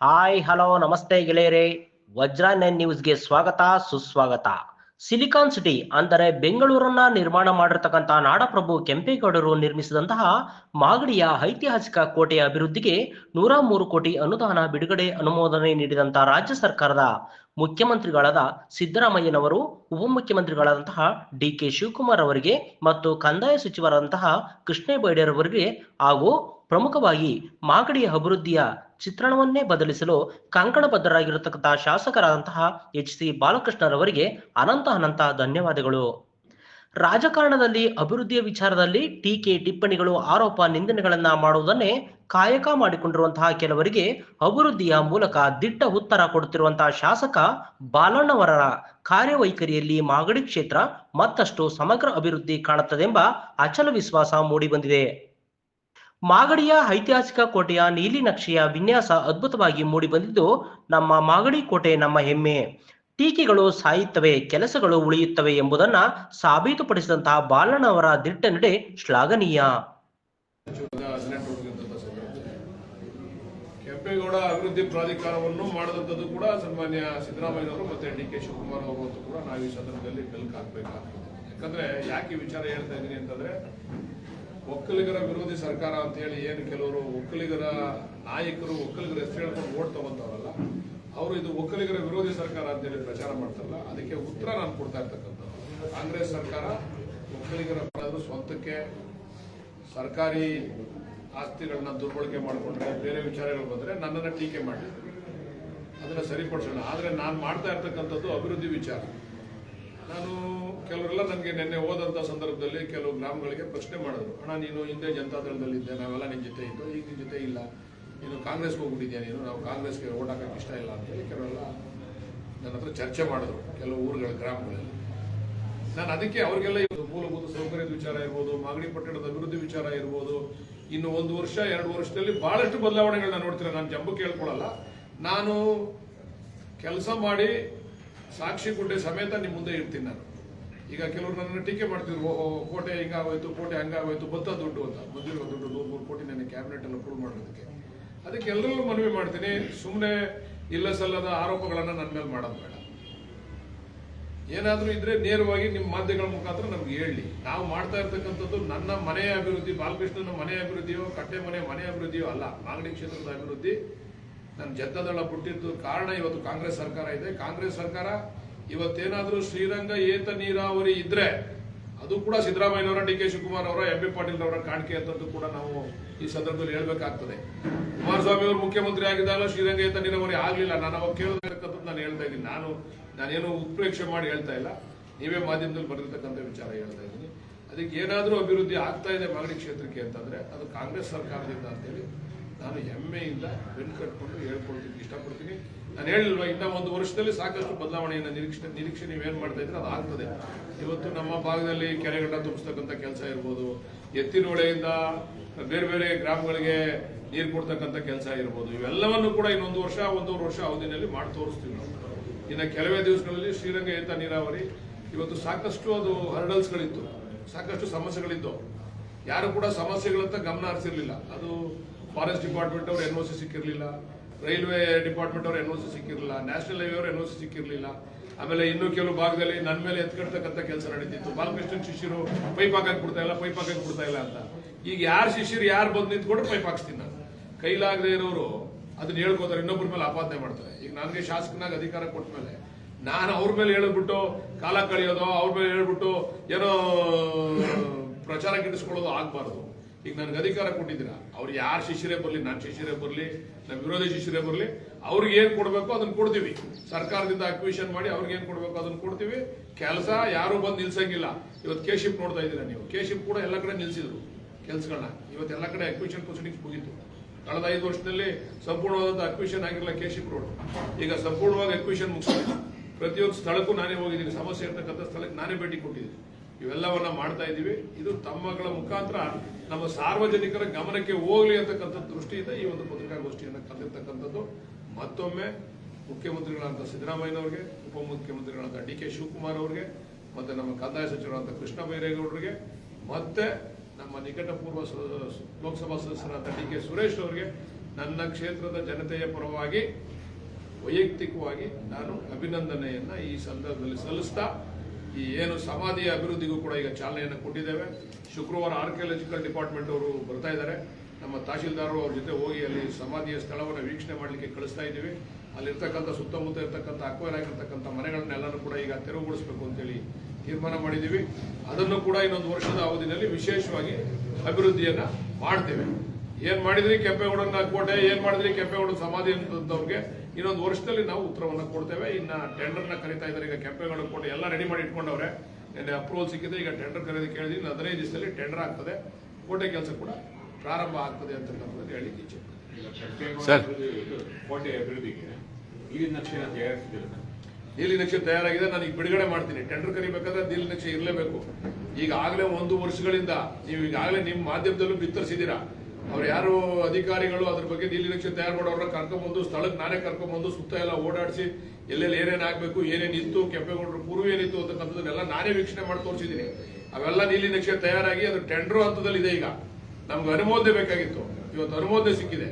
Hi hello ನಮಸ್ತೆ ಗೆಳೆಯರೇ. ವಜ್ರ ನೈನ್ ನ್ಯೂಸ್ಗೆ ಸ್ವಾಗತ, ಸುಸ್ವಾಗತ. ಸಿಲಿಕಾನ್ ಸಿಟಿ ಅಂದರೆ ಬೆಂಗಳೂರನ್ನ ನಿರ್ಮಾಣ ಮಾಡಿರ್ತಕ್ಕಂಥ ನಾಡಪ್ರಭು ಕೆಂಪೇಗೌಡರು ನಿರ್ಮಿಸಿದಂತಹ ಮಾಗಡಿಯ ಐತಿಹಾಸಿಕ ಕೋಟೆಯ ಅಭಿವೃದ್ಧಿಗೆ ನೂರ ಮೂರು ಕೋಟಿ ಅನುದಾನ ಬಿಡುಗಡೆ ಅನುಮೋದನೆ ನೀಡಿದಂತಹ ರಾಜ್ಯ ಸರ್ಕಾರದ ಮುಖ್ಯಮಂತ್ರಿಗಳಾದ ಸಿದ್ದರಾಮಯ್ಯನವರು, ಉಪಮುಖ್ಯಮಂತ್ರಿಗಳಾದಂತಹ ಡಿ ಕೆ ಶಿವಕುಮಾರ್ ಅವರಿಗೆ ಮತ್ತು ಕಂದಾಯ ಸಚಿವರಾದಂತಹ ಕೃಷ್ಣ ಅವರಿಗೆ ಹಾಗೂ ಪ್ರಮುಖವಾಗಿ ಮಾಗಡಿಯ ಅಭಿವೃದ್ಧಿಯ ಚಿತ್ರಣವನ್ನೇ ಬದಲಿಸಲು ಕಂಕಣಬದ್ಧರಾಗಿರತಕ್ಕಂತಹ ಶಾಸಕರಾದಂತಹ ಎಚ್ ಸಿ ಬಾಲಕೃಷ್ಣರವರಿಗೆ ಅನಂತ ಅನಂತ ಧನ್ಯವಾದಗಳು. ರಾಜಕಾರಣದಲ್ಲಿ ಅಭಿವೃದ್ಧಿಯ ವಿಚಾರದಲ್ಲಿ ಟೀಕೆ ಟಿಪ್ಪಣಿಗಳು ಆರೋಪ ನಿಂದನೆಗಳನ್ನ ಮಾಡುವುದನ್ನೇ ಕಾಯಕ ಮಾಡಿಕೊಂಡಿರುವಂತಹ ಕೆಲವರಿಗೆ ಅಭಿವೃದ್ಧಿಯ ಮೂಲಕ ದಿಟ್ಟ ಉತ್ತರ ಕೊಡುತ್ತಿರುವಂತಹ ಶಾಸಕ ಬಾಲಣ್ಣವರ ಕಾರ್ಯವೈಖರಿಯಲ್ಲಿ ಮಾಗಡಿ ಕ್ಷೇತ್ರ ಮತ್ತಷ್ಟು ಸಮಗ್ರ ಅಭಿವೃದ್ಧಿ ಕಾಣುತ್ತದೆಂಬ ಅಚಲ ವಿಶ್ವಾಸ ಮೂಡಿಬಂದಿದೆ. ಮಾಗಡಿಯ ಐತಿಹಾಸಿಕ ಕೋಟೆಯ ನೀಲಿ ನಕ್ಷೆಯ ವಿನ್ಯಾಸ ಅದ್ಭುತವಾಗಿ ಮೂಡಿಬಂದಿದ್ದು ನಮ್ಮ ಮಾಗಡಿ ಕೋಟೆ ನಮ್ಮ ಹೆಮ್ಮೆ. ಟೀಕೆಗಳು ಸಾಯುತ್ತವೆ, ಕೆಲಸಗಳು ಉಳಿಯುತ್ತವೆ ಎಂಬುದನ್ನ ಸಾಬೀತುಪಡಿಸಿದಂತಹ ಬಾಲಣ್ಣವರ ದಿಟ್ಟ ನಡೆ ಶ್ಲಾಘನೀಯ. ಕೆಂಪೇಗೌಡ ಅಭಿವೃದ್ಧಿ ಪ್ರಾಧಿಕಾರವನ್ನು ಮಾಡಿದಂಥದ್ದು ಕೂಡ ಸನ್ಮಾನ್ಯ ಸಿದ್ದರಾಮಯ್ಯನವರು ಮತ್ತೆ ಡಿ ಕೆ ಶಿವಕುಮಾರ್ ಅವರು ಕೂಡ ನಾವು ಈ ಸಂದರ್ಭದಲ್ಲಿ ಬೆಲ್ಕ್ ಹಾಕಬೇಕಾಗ್ತದೆ. ಯಾಕಂದ್ರೆ ಯಾಕೆ ವಿಚಾರ ಹೇಳ್ತಾ ಇದ್ದೀನಿ ಅಂತಂದ್ರೆ ಒಕ್ಕಲಿಗರ ವಿರೋಧಿ ಸರ್ಕಾರ ಅಂತ ಹೇಳಿ ಏನು ಕೆಲವರು ಒಕ್ಕಲಿಗರ ನಾಯಕರು ಒಕ್ಕಲಿಗರ ಹೆಸರು ಹೇಳ್ಕೊಂಡು ಓಟ್ ತಗೊಂತವ್ರಲ್ಲ, ಅವರು ಇದು ಒಕ್ಕಲಿಗರ ವಿರೋಧಿ ಸರ್ಕಾರ ಅಂತೇಳಿ ಪ್ರಚಾರ ಮಾಡ್ತಾರಲ್ಲ, ಅದಕ್ಕೆ ಉತ್ತರ ನಾನು ಕೊಡ್ತಾ ಇರ್ತಕ್ಕಂಥದ್ದು. ಕಾಂಗ್ರೆಸ್ ಸರ್ಕಾರ ಒಕ್ಕಲಿಗರ ಸ್ವಂತಕ್ಕೆ ಸರ್ಕಾರಿ ಆಸ್ತಿಗಳನ್ನ ದುರ್ಬಳಕೆ ಮಾಡಿಕೊಂಡ್ರೆ, ಬೇರೆ ವಿಚಾರಗಳು ಬಂದರೆ ನನ್ನನ್ನು ಟೀಕೆ ಮಾಡಿ, ಅದನ್ನು ಸರಿಪಡಿಸೋಣ. ಆದರೆ ನಾನು ಮಾಡ್ತಾ ಇರ್ತಕ್ಕಂಥದ್ದು ಅಭಿವೃದ್ಧಿ ವಿಚಾರ. ನಾನು ಕೆಲವರೆಲ್ಲ ನನಗೆ ನಿನ್ನೆ ಹೋದಂಥ ಸಂದರ್ಭದಲ್ಲಿ ಕೆಲವು ಗ್ರಾಮಗಳಿಗೆ ಪ್ರಶ್ನೆ ಮಾಡಿದ್ರು. ಅಣ್ಣ, ನೀನು ಹಿಂದೆ ಜನತಾದಳದಲ್ಲಿದ್ದೆ ನಾವೆಲ್ಲ ನಿನ್ನ ಜೊತೆ ಇದ್ದು, ಈಗ ನಿನ್ನ ಜೊತೆ ಇಲ್ಲ. ನೀನು ಕಾಂಗ್ರೆಸ್ಗೆ ಹೋಗ್ಬಿಟ್ಟಿದ್ಯಾ ನೀನು? ನಾವು ಕಾಂಗ್ರೆಸ್ಗೆ ಓಟ್ ಹಾಕಕ್ಕೆ ಇಷ್ಟ ಇಲ್ಲ. ಅಂತೇಳಿ ಕೆಲವೆಲ್ಲ ನನ್ನ ಹತ್ರ ಚರ್ಚೆ ಮಾಡಿದ್ರು, ಕೆಲವು ಊರುಗಳ ಗ್ರಾಮಗಳಲ್ಲಿ. ನಾನು ಅದಕ್ಕೆ ಅವ್ರಿಗೆಲ್ಲ ಇದು ಮೂಲಭೂತ ಸೌಕರ್ಯದ ವಿಚಾರ ಇರ್ಬೋದು, ಮಾಗಡಿ ಪಟ್ಟಣದ ಅಭಿವೃದ್ಧಿ ವಿಚಾರ ಇರ್ಬೋದು. ಇನ್ನು ಒಂದು ವರ್ಷ, ಎರಡು ವರ್ಷದಲ್ಲಿ ಬಹಳಷ್ಟು ಬದಲಾವಣೆಗಳನ್ನ ನೋಡ್ತೀನಿ ನಾನು ಜಂಬು ಕೇಳ್ಕೊಳ್ಳಲ್ಲ ನಾನು ಕೆಲಸ ಮಾಡಿ ಸಾಕ್ಷಿ ಗುಡ್ಡೆ ಸಮೇತ ನಿಮ್ಮ ಮುಂದೆ ಇರ್ತೀನಿ ನಾನು. ಈಗ ಕೆಲವರು ನನ್ನ ಟೀಕೆ ಮಾಡ್ತಿದ್ರು ಕೋಟೆ ಹಿಂಗಾಗೋಯ್ತು, ಕೋಟೆ ಹಂಗಾಗೋಯ್ತು, ಬತ್ತ ದುಡ್ಡು ಅಂತ. ಬಂದಿರುವ ದುಡ್ಡು ನೂರು, ಮೂರು ಕೋಟಿ ನನ್ನ ಕ್ಯಾಬಿನೆಟ್ ಅಲ್ಲಿ ಅಪ್ರೂವ್ ಮಾಡೋದಕ್ಕೆ. ಅದಕ್ಕೆ ಎಲ್ಲರಲ್ಲೂ ಮನವಿ ಮಾಡ್ತೀನಿ ಸುಮ್ಮನೆ ಇಲ್ಲ ಸಲ್ಲದ ಆರೋಪಗಳನ್ನು ನನ್ನ ಮೇಲೆ ಮಾಡೋದು ಬೇಡ. ಏನಾದರೂ ಇದ್ರೆ ನೇರವಾಗಿ ನಿಮ್ಮ ಮಾಧ್ಯಮಗಳ ಮುಖಾಂತರ ನಮ್ಗೆ ಹೇಳಿ. ನಾವು ಮಾಡ್ತಾ ಇರ್ತಕ್ಕಂಥದ್ದು ನನ್ನ ಮನೆಯ ಅಭಿವೃದ್ಧಿ, ಬಾಲಕೃಷ್ಣನ ಮನೆ ಅಭಿವೃದ್ಧಿಯೋ, ಕಟ್ಟೆ ಮನೆ ಮನೆ ಅಭಿವೃದ್ಧಿಯೋ ಅಲ್ಲ, ಮಾಗಡಿ ಕ್ಷೇತ್ರದ ಅಭಿವೃದ್ಧಿ. ನನ್ನ ಜನತಾದಳ ಪುಟ್ಟಿದ್ದು ಕಾರಣ ಇವತ್ತು ಕಾಂಗ್ರೆಸ್ ಸರ್ಕಾರ ಇದೆ. ಕಾಂಗ್ರೆಸ್ ಸರ್ಕಾರ ಇವತ್ತೇನಾದ್ರೂ ಶ್ರೀರಂಗ ಏತ ನೀರಾವರಿ ಇದ್ರೆ ಅದು ಕೂಡ ಸಿದ್ದರಾಮಯ್ಯನವರ, ಡಿ ಕೆ ಶಿವಕುಮಾರ್ ಅವರ ಎಂ ಬಿ ಪಾಟೀಲ್ ಅವರ ಕಾಣಿಕೆ ಅಂತದ್ದು ಕೂಡ ನಾವು ಈ ಸಂದರ್ಭದಲ್ಲಿ ಹೇಳ್ಬೇಕಾಗ್ತದೆ. ಕುಮಾರಸ್ವಾಮಿ ಅವರು ಮುಖ್ಯಮಂತ್ರಿ ಆಗಿದ್ದಾಗ ಶ್ರೀರಂಗ ಏತ ನೀರಾವರಿ ಆಗಲಿಲ್ಲ. ನಾನು ಅವಾಗ ಕೇಳತಕ್ಕಂಥದ್ದು ನಾನು ಹೇಳ್ತಾ ಇದ್ದೀನಿ. ನಾನು, ನಾನೇನು ಉತ್ಪ್ರೇಕ್ಷೆ ಮಾಡಿ ಹೇಳ್ತಾ ಇಲ್ಲ. ನೀವೇ ಮಾಧ್ಯಮದಲ್ಲಿ ಬರೆದಿರ್ತಕ್ಕಂಥ ವಿಚಾರ ಹೇಳ್ತಾ ಇದ್ದೀನಿ. ಅದಕ್ಕೆ ಏನಾದರೂ ಅಭಿವೃದ್ಧಿ ಆಗ್ತಾ ಇದೆ ಮಾಗಡಿ ಕ್ಷೇತ್ರಕ್ಕೆ ಅಂತಂದ್ರೆ ಅದು ಕಾಂಗ್ರೆಸ್ ಸರ್ಕಾರದಿಂದ ಅಂತೇಳಿ ನಾನು ಹೆಮ್ಮೆಯಿಂದ ಬೆನ್ನು ಕಟ್ಕೊಂಡು ಹೇಳ್ಕೊಳ್ತೀನಿ, ಇಷ್ಟಪಡ್ತೀನಿ. ನಾನು ಹೇಳಿಲ್ವ, ಇನ್ನು ಒಂದು ವರ್ಷದಲ್ಲಿ ಸಾಕಷ್ಟು ಬದಲಾವಣೆಯನ್ನು ನಿರೀಕ್ಷೆ ನಿರೀಕ್ಷೆ ನೀವೇನು ಮಾಡ್ತಾ ಇದ್ರೆ ಅದು ಆಗ್ತದೆ. ಇವತ್ತು ನಮ್ಮ ಭಾಗದಲ್ಲಿ ಕೆರೆಗಡ್ಡ ತುಂಬಿಸ್ತಕ್ಕಂಥ ಕೆಲಸ ಇರ್ಬೋದು. ಎತ್ತಿನೊಳೆಯಿಂದ ಬೇರೆ ಬೇರೆ ಗ್ರಾಮಗಳಿಗೆ ನೀರು ಕೊಡ್ತಕ್ಕಂಥ ಕೆಲಸ ಇರ್ಬೋದು. ಇವೆಲ್ಲವನ್ನು ಕೂಡ ಇನ್ನೊಂದು ವರ್ಷ, ಒಂದೂವರೆ ವರ್ಷ ಅವಧಿನಲ್ಲಿ ಮಾಡಿ ತೋರಿಸ್ತೀವಿ ನಾವು. ಇನ್ನು ಕೆಲವೇ ದಿವಸಗಳಲ್ಲಿ ಶ್ರೀರಂಗ ಏತ ನೀರಾವರಿ. ಇವತ್ತು ಸಾಕಷ್ಟು ಅದು ಹರ್ಡಲ್ಸ್ಗಳಿತ್ತು. ಸಾಕಷ್ಟು ಸಮಸ್ಯೆಗಳಿದ್ದವು. ಯಾರು ಕೂಡ ಸಮಸ್ಯೆಗಳಂತ ಗಮನ ಹರಿಸಿರ್ಲಿಲ್ಲ. ಅದು ಫಾರೆಸ್ಟ್ ಡಿಪಾರ್ಟ್ಮೆಂಟ್ ಅವ್ರು ಎನ್ ಒ ಸಿ ಸಿಕ್ಕಿರಲಿಲ್ಲ, ರೈಲ್ವೆ ಡಿಪಾರ್ಟ್ಮೆಂಟ್ ಅವ್ರು ಎನ್ ಒ ಸಿ ಸಿಕ್ಕಿರಲಿಲ್ಲ, ನ್ಯಾಷನಲ್ ಹೈವೇ ಅವ್ರು ಎನ್ ಒ ಸಿ ಸಿಕ್ಕಿರಲಿಲ್ಲ. ಆಮೇಲೆ ಇನ್ನೂ ಕೆಲವು ಭಾಗದಲ್ಲಿ ನನ್ನ ಮೇಲೆ ಎತ್ಕಡ್ತಕ್ಕಂಥ ಕೆಲಸ ನಡೀತಿತ್ತು. ಬಾಲಕೃಷ್ಣನ್ ಶಿಷ್ಯರು ಪೈಪ್ ಹಾಕಕ್ಕೆ ಬಿಡ್ತಾ ಇಲ್ಲ, ಪೈಪ್ ಹಾಕಕ್ಕೆ ಬಿಡ್ತಾ ಇಲ್ಲ ಅಂತ. ಈಗ ಯಾರು ಶಿಷ್ಯರು, ಯಾರು ಬಂದು ನಿಂತ್ಕೊಂಡ್ರೆ ಪೈಪ್ ಹಾಕ್ಸ್ತೀನಿ ನಾನು. ಕೈಲಾಗದೆ ಇರೋರು ಅದನ್ನ ಹೇಳ್ಕೋತಾರೆ ಇನ್ನೊಬ್ಬರ ಮೇಲೆ ಆಪಾದನೆ ಮಾಡ್ತಾರೆ. ಈಗ ನನಗೆ ಶಾಸಕನಾಗ ಅಧಿಕಾರ ಕೊಟ್ಟ ಮೇಲೆ ನಾನು ಅವ್ರ ಮೇಲೆ ಹೇಳಿಬಿಟ್ಟು ಕಾಲ ಕಳೆಯೋದು, ಅವ್ರ ಮೇಲೆ ಹೇಳ್ಬಿಟ್ಟು ಏನೋ ಪ್ರಚಾರ ಗಿಡಿಸ್ಕೊಳ್ಳೋದು ಆಗ್ಬಾರ್ದು. ಈಗ ನನಗೆ ಅಧಿಕಾರ ಕೊಟ್ಟಿದ್ದೀರಾ? ಅವ್ರು ಯಾರು ಶಿಷ್ಯರೇ ಬರಲಿ ನನ್ನ ಶಿಷ್ಯರೇ ಬರಲಿ ನಮ್ಮ ವಿರೋಧಿ ಶಿಷ್ಯರೇ ಬರಲಿ, ಅವ್ರಿಗೆ ಏನು ಕೊಡಬೇಕು ಅದನ್ನು ಕೊಡ್ತೀವಿ. ಸರ್ಕಾರದಿಂದ ಅಕ್ವಿಷನ್ ಮಾಡಿ ಅವ್ರಿಗೆ ಏನು ಕೊಡಬೇಕು ಅದನ್ನು ಕೊಡ್ತೀವಿ. ಕೆಲಸ ಯಾರು ಬಂದು ನಿಲ್ಸಂಗಿಲ್ಲ. ಇವತ್ತು ಕೇಶಿಪ್ ನೋಡ್ತಾ ಇದ್ದೀರಾ ನೀವು? ಕೇಶಿಪ್ ಕೂಡ ಎಲ್ಲ ಕಡೆ ನಿಲ್ಸಿದ್ರು ಕೆಲಸಗಳನ್ನ ಇವತ್ತು ಎಲ್ಲ ಕಡೆ ಅಕ್ವಿಷನ್ ಪ್ರೊಸೀಡಿಂಗ್ಸ್ ಮುಗೀತು. ಕಳೆದ ಐದು ವರ್ಷದಲ್ಲಿ ಸಂಪೂರ್ಣವಾದಂಥ ಅಕ್ವಿಷನ್ ಆಗಿರಲ್ಲ ಕೇಶಿಪ್ ರೋಡ್ ಈಗ ಸಂಪೂರ್ಣವಾಗಿ ಅಕ್ವಿಷನ್ ಮುಗಿಸಿದೆ ಪ್ರತಿಯೊಂದು ಸ್ಥಳಕ್ಕೂ ನಾನೇ ಹೋಗಿದ್ದೀನಿ. ಸಮಸ್ಯೆ ಇರ್ತಕ್ಕಂಥ ಸ್ಥಳಕ್ಕೆ ನಾನೇ ಭೇಟಿ ಕೊಟ್ಟಿದ್ದೀನಿ. ಇವೆಲ್ಲವನ್ನ ಮಾಡ್ತಾ ಇದ್ದೀವಿ. ಇದು ತಮ್ಮಗಳ ಮುಖಾಂತರ ನಮ್ಮ ಸಾರ್ವಜನಿಕರ ಗಮನಕ್ಕೆ ಹೋಗ್ಲಿ ಅಂತಕ್ಕಂಥ ದೃಷ್ಟಿಯಿಂದ ಈ ಒಂದು ಪತ್ರಿಕಾಗೋಷ್ಠಿಯನ್ನು ಕರೆದಿರ್ತಕ್ಕಂಥದ್ದು. ಮತ್ತೊಮ್ಮೆ ಮುಖ್ಯಮಂತ್ರಿಗಳಾದಂಥ ಸಿದ್ದರಾಮಯ್ಯನವರಿಗೆ, ಉಪಮುಖ್ಯಮಂತ್ರಿಗಳಾದಂಥ ಡಿ ಕೆ ಶಿವಕುಮಾರ್ ಅವರಿಗೆ, ಮತ್ತೆ ನಮ್ಮ ಕಂದಾಯ ಸಚಿವರಾದಂಥ ಕೃಷ್ಣ ಬೈರೇಗೌಡರಿಗೆ, ಮತ್ತೆ ನಮ್ಮ ನಿಕಟಪೂರ್ವ ಪೂರ್ವ ಲೋಕಸಭಾ ಸದಸ್ಯರಾದ ಡಿ ಕೆ ಸುರೇಶ್ ಅವರಿಗೆ, ನನ್ನ ಕ್ಷೇತ್ರದ ಜನತೆಯ ಪರವಾಗಿ ವೈಯಕ್ತಿಕವಾಗಿ ನಾನು ಅಭಿನಂದನೆಯನ್ನ ಈ ಸಂದರ್ಭದಲ್ಲಿ ಸಲ್ಲಿಸ್ತಾ ಈ ಏನು ಸಮಾಧಿಯ ಅಭಿವೃದ್ಧಿಗೂ ಕೂಡ ಈಗ ಚಾಲನೆಯನ್ನು ಕೊಟ್ಟಿದ್ದೇವೆ. ಶುಕ್ರವಾರ ಆರ್ಕಿಯಾಲಜಿಕಲ್ ಡಿಪಾರ್ಟ್ಮೆಂಟ್ ಅವರು ಬರ್ತಾ ಇದ್ದಾರೆ. ನಮ್ಮ ತಹಶೀಲ್ದಾರರು ಅವ್ರ ಜೊತೆ ಹೋಗಿ ಅಲ್ಲಿ ಸಮಾಧಿಯ ಸ್ಥಳವನ್ನು ವೀಕ್ಷಣೆ ಮಾಡಲಿಕ್ಕೆ ಕಳಿಸ್ತಾ ಇದ್ದೀವಿ. ಅಲ್ಲಿರ್ತಕ್ಕಂಥ ಸುತ್ತಮುತ್ತ ಇರತಕ್ಕಂಥ ಅಕ್ವೈರ್ ಆಗಿರ್ತಕ್ಕಂಥ ಮನೆಗಳನ್ನೆಲ್ಲನೂ ಕೂಡ ಈಗ ತೆರವುಗೊಳಿಸಬೇಕು ಅಂತೇಳಿ ತೀರ್ಮಾನ ಮಾಡಿದ್ದೀವಿ. ಅದನ್ನು ಕೂಡ ಇನ್ನೊಂದು ವರ್ಷದ ಅವಧಿನಲ್ಲಿ ವಿಶೇಷವಾಗಿ ಅಭಿವೃದ್ಧಿಯನ್ನು ಮಾಡ್ತೇವೆ. ಏನ್ ಮಾಡಿದ್ರಿ? ಕೆಂಪೇಗೌಡನ ಕೋಟೆ ಏನ್ ಮಾಡಿದ್ರಿ? ಕೆಂಪೇಗೌಡ ಸಮಾಧಿ ಅಂತವ್ರಿಗೆ ಇನ್ನೊಂದು ವರ್ಷದಲ್ಲಿ ನಾವು ಉತ್ತರವನ್ನ ಕೊಡ್ತೇವೆ. ಇನ್ನ ಟೆಂಡರ್ನ ಕರಿತಾ ಇದ್ದಾರೆ. ಈಗ ಕೆಂಪೇಗೌಡ ಕೋಟೆ ಎಲ್ಲ ರೆಡಿ ಮಾಡಿ ಇಟ್ಕೊಂಡವ್ರೆ. ನಿನ್ನೆ ಅಪ್ರೂವಲ್ ಸಿಕ್ಕಿದ್ರೆ ಈಗ ಟೆಂಡರ್ ಕರೆಯೋದಕ್ಕೆ ಕೇಳಿದ್ವಿ ಇನ್ನು ಹದಿನೈದು ದಿವಸದಲ್ಲಿ ಟೆಂಡರ್ ಆಗ್ತದೆ. ಕೋಟೆ ಕೆಲಸ ಕೂಡ ಪ್ರಾರಂಭ ಆಗ್ತದೆ ಅಂತಕ್ಕಂಥದ್ದು ಹೇಳಿ ಇಚ್ಛೆ ಸರ್. ಕೋಟೆ ಅಭಿವೃದ್ಧಿಗೆ ಈ ನಕ್ಷೆ ನೀಲಿ ನಕ್ಷೆ ತಯಾರಾಗಿದೆ. ನಾನು ಈಗ ಬಿಡುಗಡೆ ಮಾಡ್ತೀನಿ. ಟೆಂಡರ್ ಕರಿಬೇಕಾದ್ರೆ ನೀಲಿ ನಕ್ಷೆ ಇರಲೇಬೇಕು. ಈಗಾಗಲೇ ಒಂದು ವರ್ಷಗಳಿಂದ ನೀವು ಈಗಾಗಲೇ ನಿಮ್ಮ ಮಾಧ್ಯಮದಲ್ಲೂ ಬಿತ್ತರಿಸಿದ್ದೀರಾ? ಅವ್ರು ಯಾರು ಅಧಿಕಾರಿಗಳು ಅದ್ರ ಬಗ್ಗೆ ನೀಲಿ ನಕ್ಷೆ ತಯಾರು ಮಾಡೋರನ್ನ ಕರ್ಕೊಂಬಂದು, ಸ್ಥಳಕ್ಕೆ ನಾನೇ ಕರ್ಕೊಂಬಂದು, ಸುತ್ತ ಎಲ್ಲ ಓಡಾಡಿಸಿ ಎಲ್ಲೆಲ್ಲಿ ಏನೇನು ಆಗಬೇಕು, ಏನೇನು ಇತ್ತು, ಕೆಂಪೇಗೌಡರು ಪೂರ್ವ ಏನಿತ್ತು ಅಂತಕ್ಕಂಥದ್ದನ್ನೆಲ್ಲ ನಾನೇ ವೀಕ್ಷಣೆ ಮಾಡಿ ತೋರಿಸಿದ್ದೀನಿ. ಅವೆಲ್ಲ ನೀಲಿ ನಕ್ಷೆ ತಯಾರಾಗಿ ಅದು ಟೆಂಡರ್ ಹಂತದಲ್ಲಿ ಇದೆ ಈಗ. ನಮ್ಗೆ ಅನುಮೋದನೆ ಬೇಕಾಗಿತ್ತು. ಇವತ್ತು ಅನುಮೋದನೆ ಸಿಕ್ಕಿದೆ.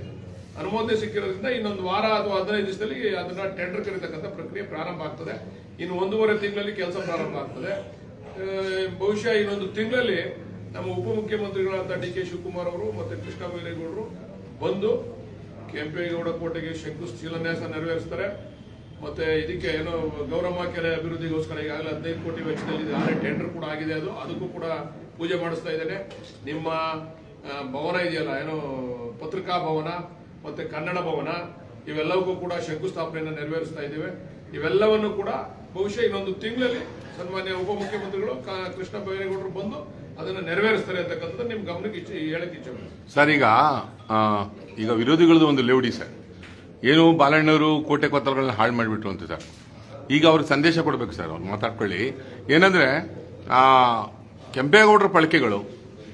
ಅನುಮೋದನೆ ಸಿಕ್ಕಿರೋದ್ರಿಂದ ಇನ್ನೊಂದು ವಾರ ಅಥವಾ ಹದಿನೈದು ದಿವಸದಲ್ಲಿ ಅದನ್ನ ಟೆಂಡರ್ ಕರೀತಕ್ಕಂಥ ಪ್ರಕ್ರಿಯೆ ಪ್ರಾರಂಭ ಆಗ್ತದೆ. ಇನ್ನು ಒಂದೂವರೆ ತಿಂಗಳಲ್ಲಿ ಕೆಲಸ ಪ್ರಾರಂಭ ಆಗ್ತದೆ. ಬಹುಶಃ ಇನ್ನೊಂದು ತಿಂಗಳಲ್ಲಿ ನಮ್ಮ ಉಪಮುಖ್ಯಮಂತ್ರಿಗಳಾದ ಡಿ ಕೆ ಶಿವಕುಮಾರ್ ಅವರು ಮತ್ತೆ ಕೃಷ್ಣ ಬೈರೇಗೌಡರು ಬಂದು ಕೆಂಪೇಗೌಡ ಕೋಟೆಗೆ ಶಂಕು ಶಿಲಾನ್ಯಾಸ ನೆರವೇರಿಸ್ತಾರೆ. ಮತ್ತೆ ಇದಕ್ಕೆ ಏನೋ ಗೌರಮ್ಮ ಕೆರೆ ಅಭಿವೃದ್ಧಿಗೋಸ್ಕರ ಈಗಾಗಲೇ ಹದಿನೈದು ಕೋಟಿ ವೆಚ್ಚದಲ್ಲಿ ಆದರೆ ಟೆಂಡರ್ ಕೂಡ ಆಗಿದೆ ಅದು. ಅದಕ್ಕೂ ಕೂಡ ಪೂಜೆ ಮಾಡಿಸ್ತಾ ಇದ್ದೇನೆ. ನಿಮ್ಮ ಭವನ ಇದೆಯಲ್ಲ, ಏನೋ ಪತ್ರಿಕಾ ಭವನ ಮತ್ತೆ ಕನ್ನಡ ಭವನ, ಇವೆಲ್ಲವಕ್ಕೂ ಕೂಡ ಶಂಕುಸ್ಥಾಪನೆಯನ್ನು ನೆರವೇರಿಸ್ತಾ ಇದ್ದೇವೆ. ಇವೆಲ್ಲವನ್ನು ಕೂಡ ಬಹುಶಃ ಇನ್ನೊಂದು ತಿಂಗಳಲ್ಲಿ ಸನ್ಮಾನ್ಯ ಉಪಮುಖ್ಯಮಂತ್ರಿಗಳು ಕೃಷ್ಣ ಬೈರೇಗೌಡರು ಬಂದು ಅದನ್ನು ನೆರವೇರಿಸ್ತಾರೆ ಅಂತಕ್ಕಂಥದ್ದು ನಿಮ್ಮ ಗಮನಕ್ಕೆ ಇಚ್ಛೆ ಹೇಳಕ್ ಇಚ್ಛೆ ಸರ್ ಈಗ ಈಗ ವಿರೋಧಿಗಳದ್ದು ಒಂದು ಲೇವಡಿ ಸರ್ ಏನು ಬಾಲಣ್ಣವರು ಕೋಟೆ ಕೊತ್ತಲಗಳನ್ನ ಹಾಳು ಮಾಡಿಬಿಟ್ರು ಅಂತ ಸರ್. ಈಗ ಅವ್ರಿಗೆ ಸಂದೇಶ ಕೊಡಬೇಕು ಸರ್ ಅವ್ರು ಮಾತಾಡ್ಕೊಳ್ಳಿ. ಏನಂದ್ರೆ ಆ, ಕೆಂಪೇಗೌಡರ ಪಳಿಕೆಗಳು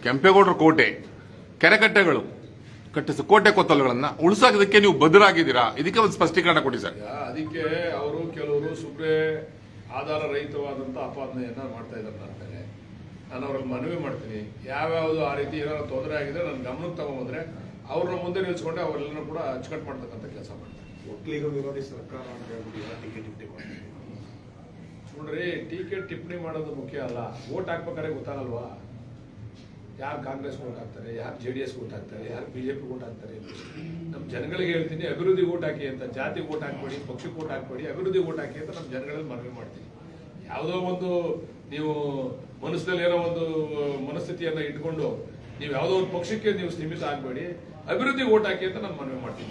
ಕೆಂಪೇಗೌಡರ ಕೋಟೆ ಕೆರೆಕಟ್ಟೆಗಳು ಕಟ್ಟಿಸ ಕೋಟೆ ಕೊತ್ತಲಗಳನ್ನ ಉಳಿಸೋದಕ್ಕೆ ನೀವು ಬದ್ರಾಗಿದ್ದೀರಾ? ಇದಕ್ಕೆ ಒಂದು ಸ್ಪಷ್ಟೀಕರಣ ಕೊಡಿ ಸರ್. ಅದಕ್ಕೆ ಅವರು ಕೆಲವರು ಸುಬ್ರೆ ಆಧಾರ ರಹಿತವಾದಂತ ಆಪಾದನೆಯನ್ನ ಮಾಡ್ತಾ ಇದ್ದಾರೆ ನಾನು ಅವ್ರಿಗೆ ಮನವಿ ಮಾಡ್ತೀನಿ. ಯಾವ್ಯಾವುದು ಆ ರೀತಿ ಏನಾದ್ರು ತೊಂದರೆ ಆಗಿದೆ ನನ್ನ ಗಮನಕ್ಕೆ ತಗೊಂಡ್ಬಂದ್ರೆ ಅವ್ರನ್ನ ಮುಂದೆ ನಿಲ್ಸ್ಕೊಂಡೆ ಅವರೆಲ್ಲರೂ ಕೂಡ ಅಚ್ಚುಕಟ್ಟು ಮಾಡ್ತಕ್ಕಂಥ ಕೆಲಸ ಮಾಡ್ತಾರೆ. ಒಕ್ಕಲಿಗ ವಿರೋಧಿ ಸರ್ಕಾರ ನೋಡ್ರಿ ಟೀಕೆ ಟಿಪ್ಪಣಿ ಮಾಡೋದು ಮುಖ್ಯ ಅಲ್ಲ. ಓಟ್ ಹಾಕ್ಬೇಕಾದ್ರೆ ಗೊತ್ತಾಗಲ್ವಾ? ಯಾರು ಕಾಂಗ್ರೆಸ್ ಓಟ್ ಹಾಕ್ತಾರೆ ಯಾರು ಜೆ ಡಿ ಎಸ್ ಓಟ್ ಹಾಕ್ತಾರೆ ಯಾರು ಬಿಜೆಪಿ ಓಟ್ ಹಾಕ್ತಾರೆ. ನಮ್ಮ ಜನಗಳಿಗೆ ಹೇಳ್ತೀನಿ ಅಭಿವೃದ್ಧಿ ಓಟ್ ಹಾಕಿ ಅಂತ ಜಾತಿ ಓಟ್ ಹಾಕ್ಬೇಡಿ ಪಕ್ಷಕ್ಕೆ ಓಟ್ ಹಾಕ್ಬೇಡಿ ಅಭಿವೃದ್ಧಿ ಓಟ್ ಹಾಕಿ ಅಂತ ನಮ್ಮ ಜನಗಳಲ್ಲಿ ಮನವಿ ಮಾಡ್ತೀನಿ. ಯಾವುದೋ ಒಂದು ನೀವು ಮನಸ್ಸಿನಲ್ಲಿ ಏನೋ ಒಂದು ಮನಸ್ಥಿತಿಯನ್ನ ಇಟ್ಕೊಂಡು ನೀವು ಯಾವುದೋ ಒಂದು ಪಕ್ಷಕ್ಕೆ ನೀವು ಸೀಮಿತ ಆಗಬೇಡಿ. ಅಭಿವೃದ್ಧಿ ಓಟ್ ಹಾಕಿ ಅಂತ ನಾನು ಮನವಿ ಮಾಡ್ತೀನಿ